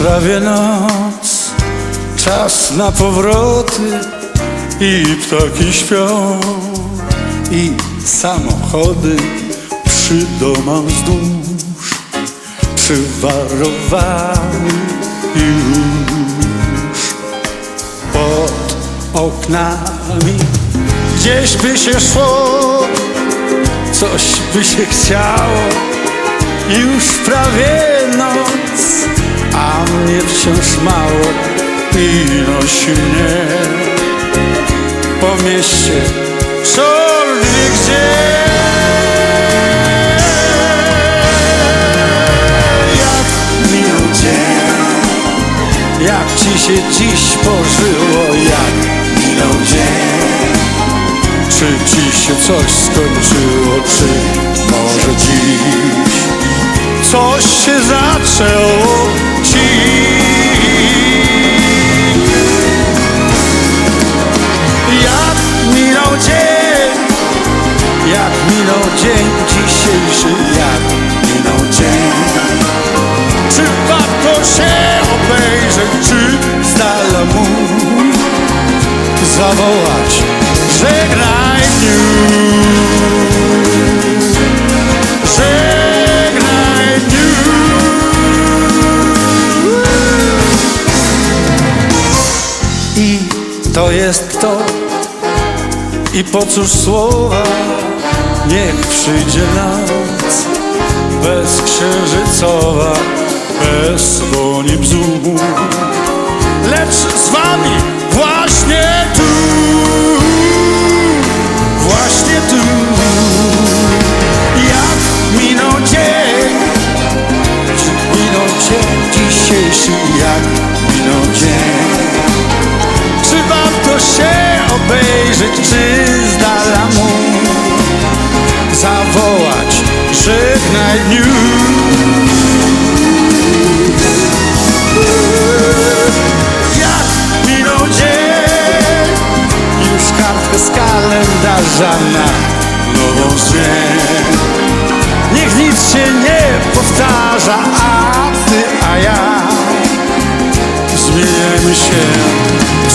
prawie noc, czas na powroty i ptaki śpią. I samochody przy domach wzdłuż przywarowały już. Pod oknami gdzieś by się szło coś by się chciało. Już prawie noc, a mnie wciąż mało i nosi mnie po mieście wszędzie gdzie. Jak ci się dziś pożyło, jak minął dzień. Czy dziś się coś skończyło, czy może dziś coś się zaczęło dziś? Jak minął dzień, jak minął dzień dzisiejszy, jak minął dzień. Czy warto się obejrzeć, czy dala mu zawołać Żegnaj dniu I to jest to. I po cóż słowa? Niech przyjdzie noc Bezksiężycowa Bez dłoni bzu Lecz z wami właśnie tu Właśnie tu. Jak minął dzień Minął dzień dzisiejszy Jak minął dzień obejrzeć Czy mu Zawołać Żegnaj dniu. Jak minął dzień Już kartkę z kalendarza na nową zmień Niech nic się nie powtarza A ty, a ja Zmieniamy się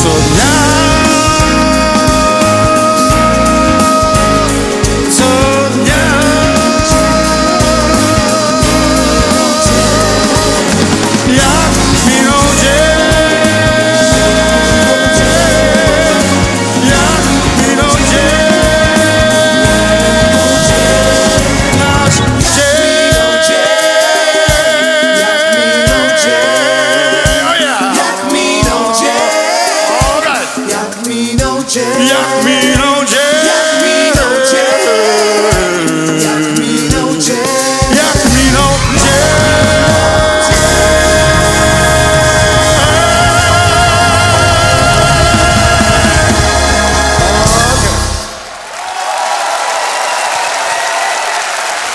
co dnia no change. Yeah, no change.